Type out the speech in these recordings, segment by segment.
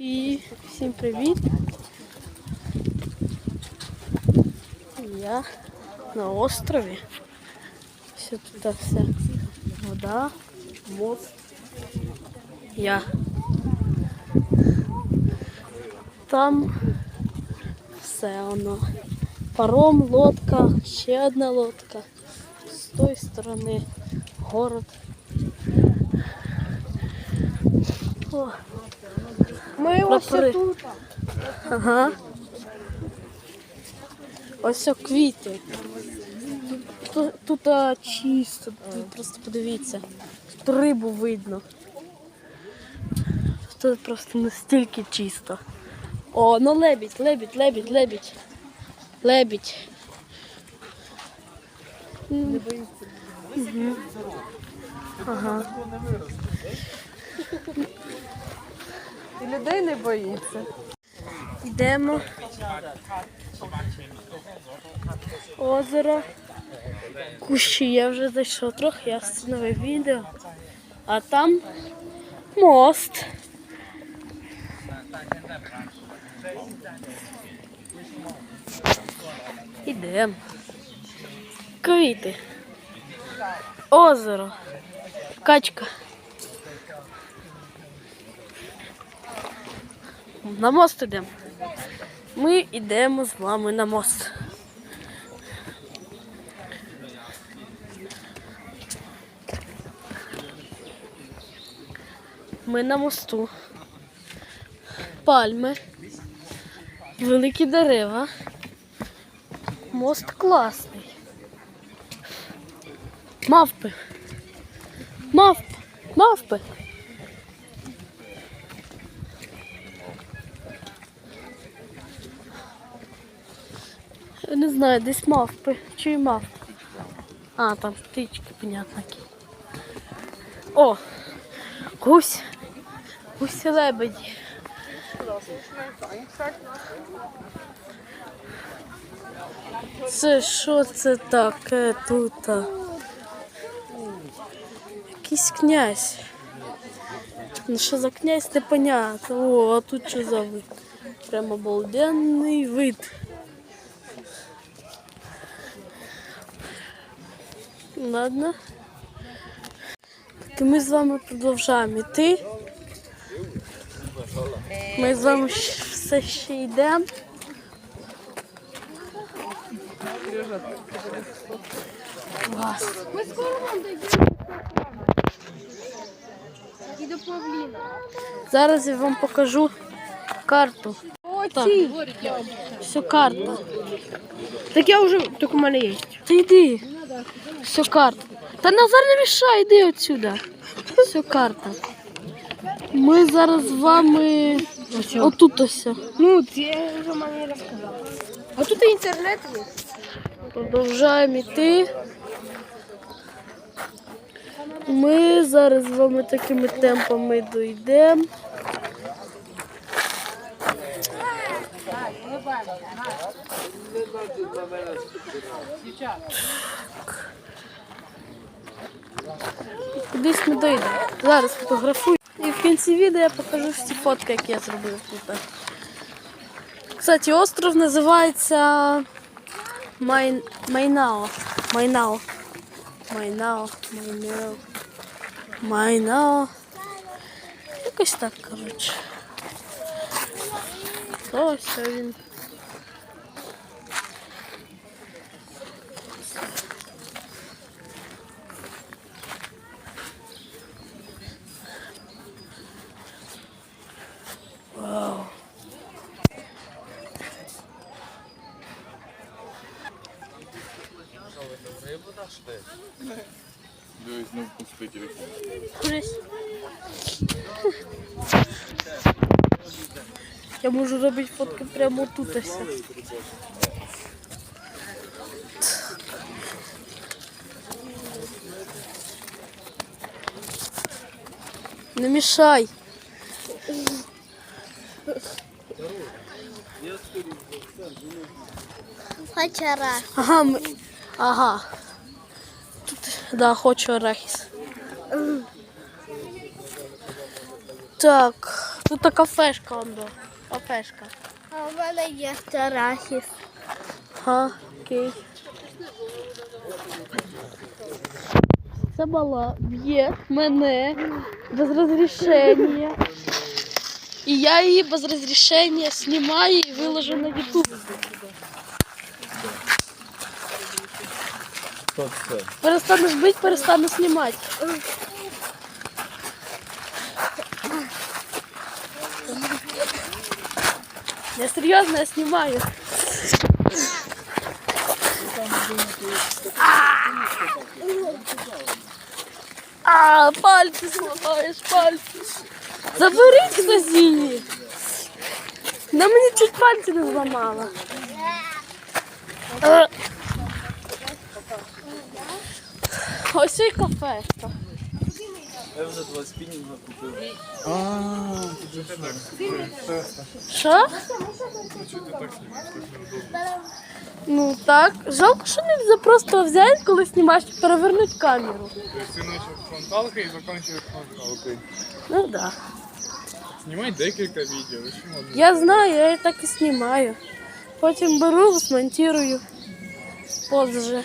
І всім привіт. Я на острові. Все тут все. Вода, мост. Я. Там все воно. Паром, лодка, ще одна лодка. З тої сторони город. О, Ми ось тут. Ага. Ось о квіти. Тут, тут а, чисто, тут просто подивіться. Тут рибу видно. Тут просто настільки чисто. О, ну лебідь, лебідь, лебідь, лебідь. Лебідь. М. Мгм. Ага. І людей не боїться. Йдемо. Озеро. Кущі я вже зайшов трохи, я встановив відео. А там мост. Ідемо. Квіти. Озеро. Качка. На мост йдемо. Ми йдемо з вами на мост. Ми на мосту. Пальми. Великі дерева. Мост класний. Мавпи. Мавпи. Мавпи. Знаю, десь мавпи. Чи мавпи? А, там птички, понятно. О! Гусь. Гусь лебеді. Це що це таке тут? Якийсь князь. Ну що за князь, непонятно. О, а тут що за вид? Прям обалденний вид. Ладно. Так, ми з вами продовжаємо йти. Ми з вами все ще йдемо. Клас. Ми скоро вам дійдемо. І до Павліна. Зараз я вам покажу карту. Так. Все карта. Так я вже, так у мене є. Та йди. Все карта. Та Назар не мішай, йди отсюда. Все карта. Ми зараз з вами отут ось. Ну, це вже мені розказав. А тут і інтернет є. Продовжаємо йти. Ми зараз з вами такими темпами дійдемо. Кудись ми дійдемо. Зараз фотографую. І в кінці відео я покажу всі фотки, які я зробив тут. Кстати, остров називається Май... Майнао. Майнао. Майнао. Майнао. Майнао. Якось так, коротше. Ось він. Дивись, не впусти телефон. Я можу робити фотки прямо тут ось. Не мішай. Хочара. Ага, ми... ага. Тут, да, хочу арахіс. Так, Тут та кафешка он до. Кафешка. А в мене є арахіс. Ага, окей. Це мала б'є мене без розрішення. І я її без розрішення знімаю і виложу на YouTube. Хто це? Перестанеш бити, перестану знімати. Я серйозно, я знімаю. А, пальці зламаєш, пальці. Заберіть хтось її. На мені чуть пальці не зламала. Ось і кафешка. Я вже два спінінга купив. А, тут. Що? Ну так. Жалко, що не просто взяти, коли знімаєш, перевернути камеру. Ты начал фронталкой и закончил фронталкой. Ну так. Да. Снимай декілька відео? Я знаю, я і так і знімаю. Потім беру, смонтирую. Позже.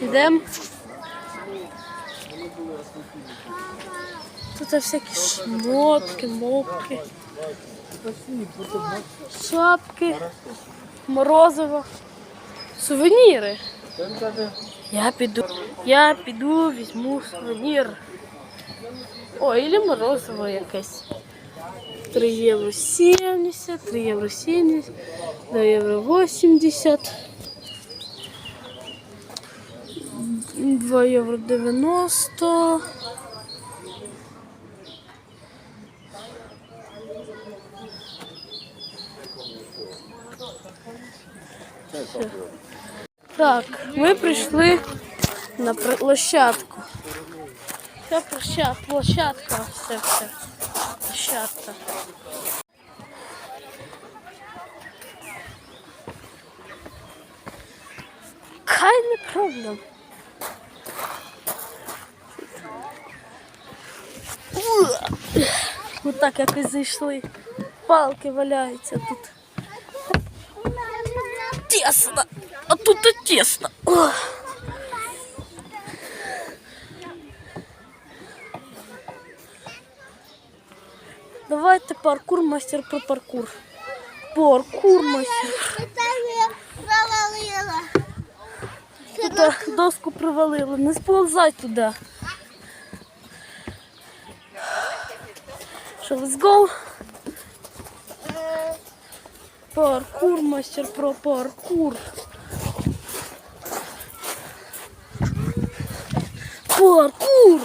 Йдемо. Тут всякі шмотки, мопки, шапки, морозиво, сувеніри. Я піду. Я піду, візьму сувенір. О, ілі морозиво якесь. 3 євро 70, 3 євро 70, 2 євро 80. 2 євро 90. Так, ми прийшли на площадку. Це площадка, площадка, все, все. Площадка. Хай не проблем. Ось так якось зайшли. Палки валяються тут. Тесно. А тут і тесно. Ох. Давайте паркур, мастер про паркур. Паркур, мастер. провалила. Тут доску привалило. Не сползай туди. Що, let's go? Паркур, мастер про паркур. Паркур!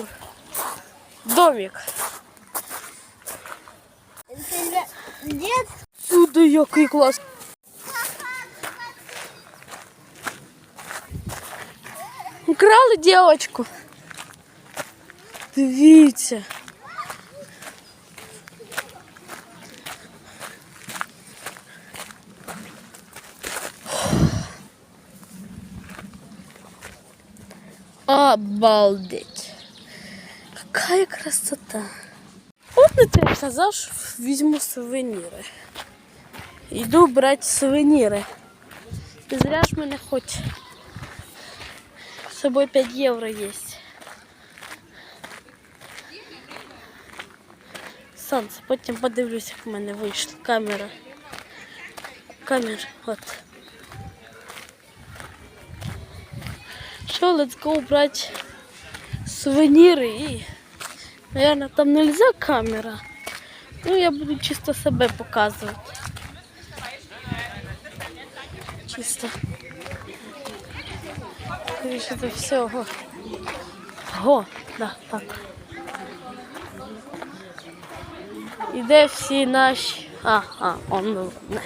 Домик. Нет, Сюди який клас. Украли дівчинку. Дивіться. Обалдеть. Какая красота. Помните, я казав, що візьму сувеніри. Йду брати сувеніри. І зря ж мене хоч з собою 5 євро є. Сонце, потім подивлюсь, як в мене вийшла камера. Камера, от. Let's go брати сувеніри і, наверное, там нельзя камера. Ну, я буду чисто себе показувати. Чисто. Скоріше за всього. Го, да, так. І де всі наші. А, а, он не.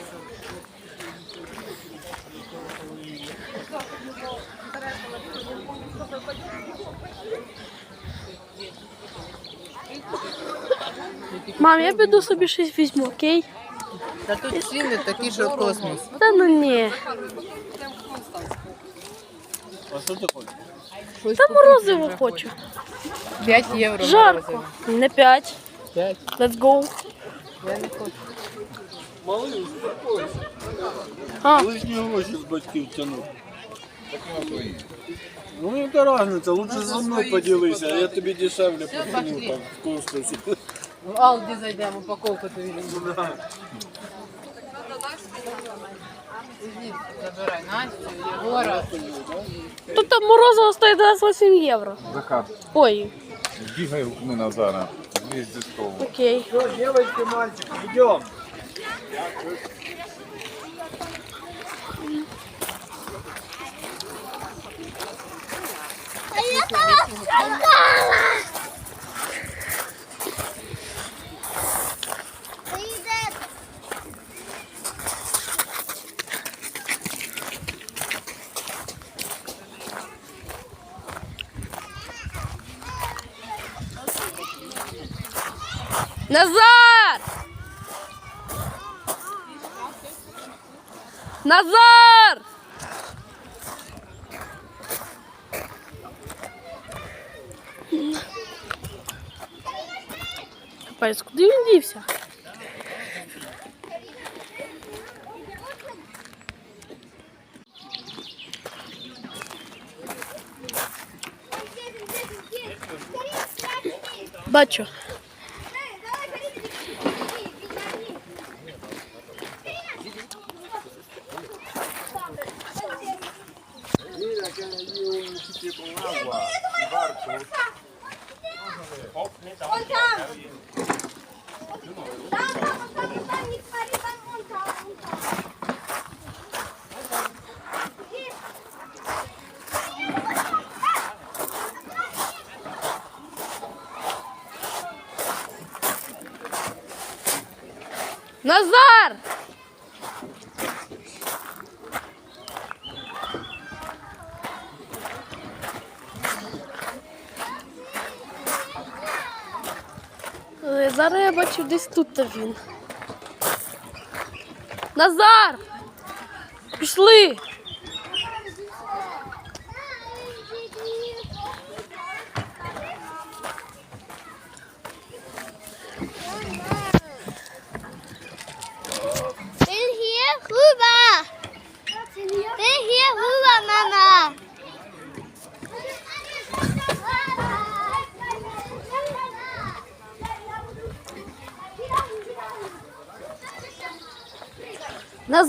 Мам, я піду собі щось візьму, окей? Та тут ціни такі, що космос. Та ну ні. А що ти хочеш? Та морозиво хочу. 5 євро. Жарко. Не 5. 5. Let's go. Я не хочу. Малий, успокойся. А. Лишні гроші з батьків тянуть. Ну яка різниця, лучше зі мною поділися, а я тобі дешевле покину там в костусі. В Алді зайдемо, упаковку тобі візьмемо. Ідіть, забирай Настю, Єгора. Тут там морозиво стоїть 28 євро. Захар, Ой, бігай гукни Назара. Злізь зі столу. окей. Все, девочки, мальчики, идем. Назар! Назар! Капець, куди він дівся? Бачу. Назар! Е, Зараз я бачу десь тут -то він. Назар! Пішли!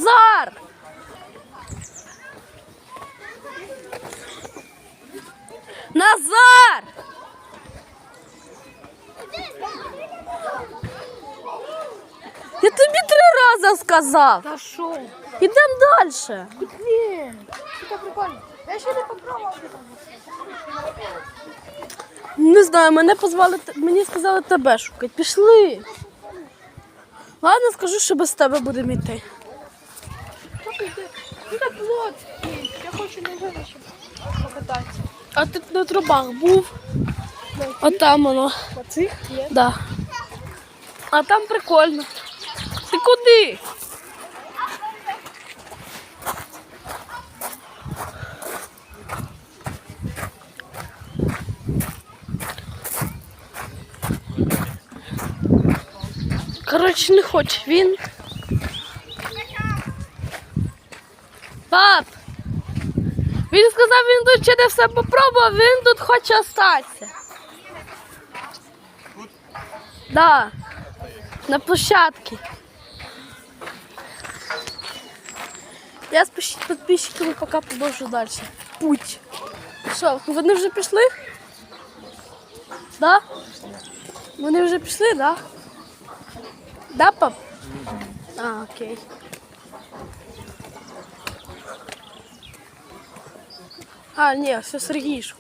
Назар! Назар! Я тобі три рази сказав. Та що? Ідемо далі. Ні, це прикольно. Я ще не попробував. Не знаю, мене позвали, мені сказали тебе шукати. Пішли. Ладно, скажу, що без тебе будемо йти. Ну так плот. Я хочу на вилучі покататися. А ти на трубах був? А там воно. На цих є. Да. А там прикольно. Ти куди? Коротше, не хоче він. Пап! Він сказав, він тут ще не все попробував, він тут хоче остатися. Да. На площадке. Я з підписчиками поки продовжу далі. Путь. Що, вони вже пішли? Да? Вони вже пішли, да? Да, пап? А, окей. А, ні, все Сергій ж.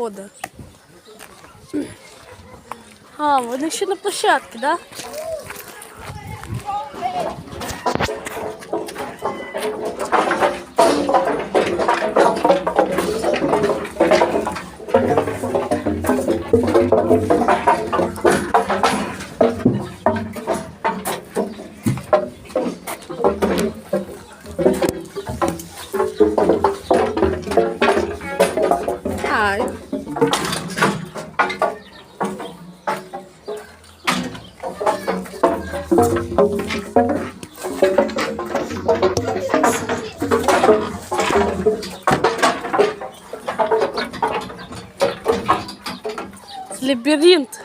А, вони ще на площадці, да? Лабіринт.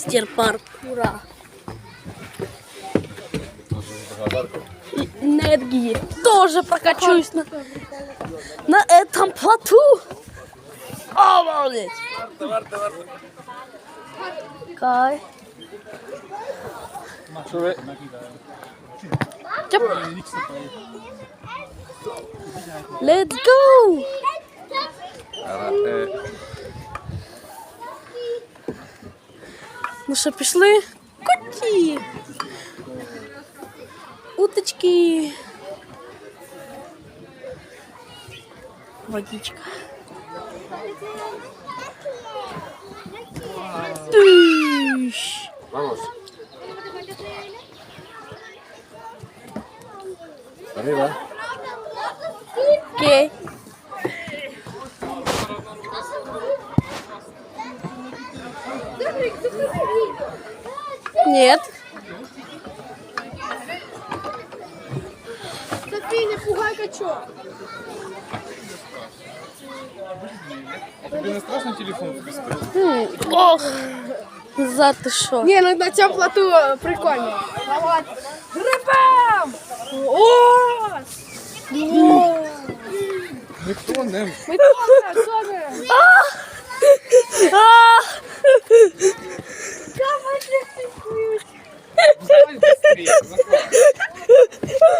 Мастер паркура. Энергии тоже прокачусь на, на этом плоту. Обалдеть. Кай. Let's go! Ну що, пішли? Коті. Уточки. Водичка. Тыщ. Arriba. Окей. Нет. Софій, не пугай качок. А тобі не страшно телефон спустити? М, Ох. За ти що? Ні, ну на цьому плоту е, прикольно. Давай. Грибем! О! Ніхто не Ми добре, добре. А! Давай быстрее, Захар.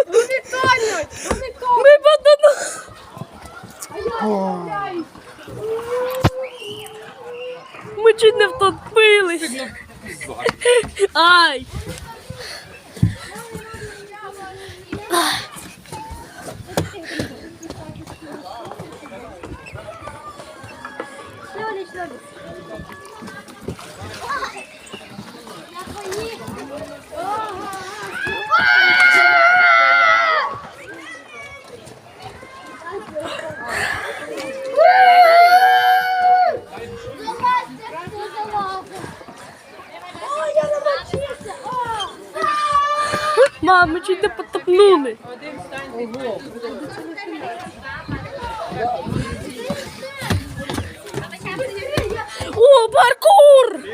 Вони тонуть! Вони тонуть! Ми потону. А я Ми чуть не втопились. Ай. Мам, ми чуть не потопнули. О, паркур!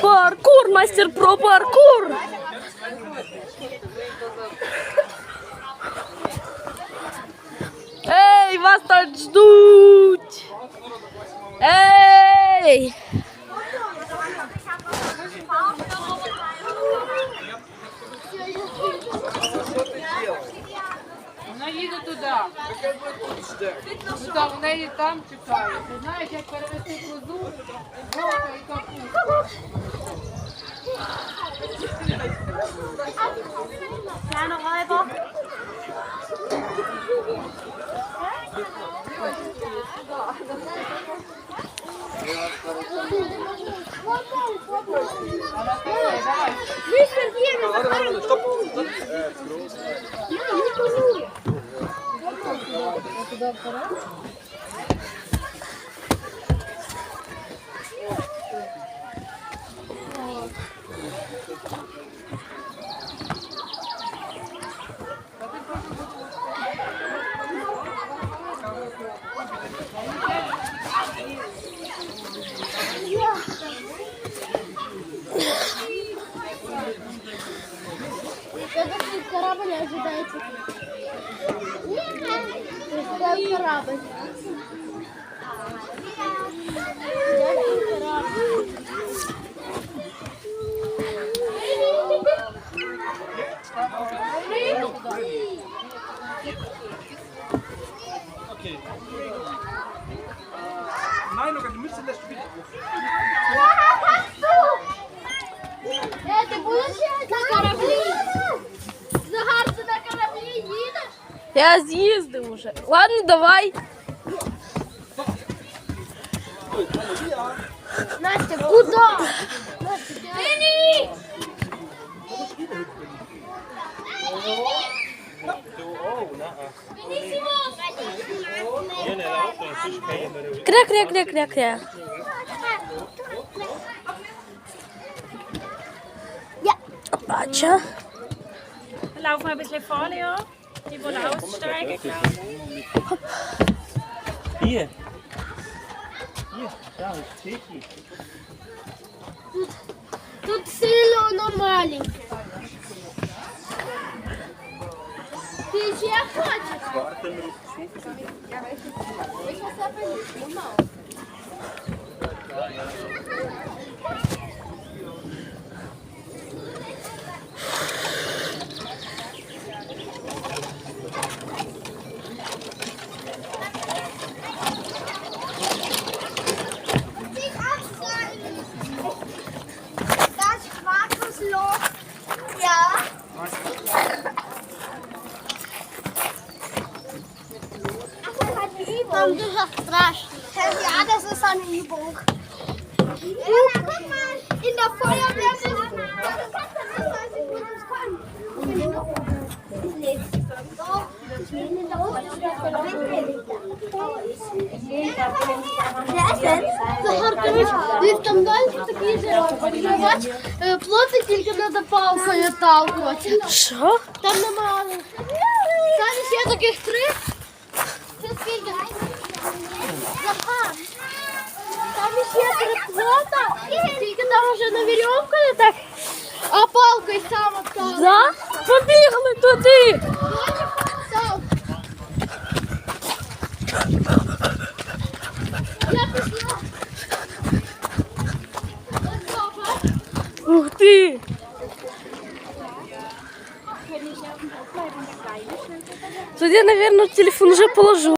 Паркур, мастер про паркур! Ей, вас тут ждуть! Ей! Вона їде туди. Там, в неї там чекає. Ти знаєш, як перевести козу, волка і капусту. দোয়া করো Я з'їздив уже. Ладно, давай. Настя, куди? Настя, ти... Кря, кря, кря, кря, кря. Ja. Опача. Lauf mal ein bisschen vor, Leo. Die wohl aussteigen. Hier. Hier, da ist Teki. Тут сильно воно маленьке. Ти ще хочеш? Das Ja, das ist eine Übung. Ja, guck mal, in der Feuerwehr ist das weiß ich, das kann. Ich bin in der Захар, коротше, він там далі такий же, бач, е, тільки треба палкою талкувати. Що? Там немає. Там ще таких три. Це скільки? Захар. Там ще три плота. Тільки там вже на вірьовку не так. А палкою саме так. Да? Побігли туди. Так. Я пішла. Ось так, Ух ти. Тоді, мабуть, телефон вже положу.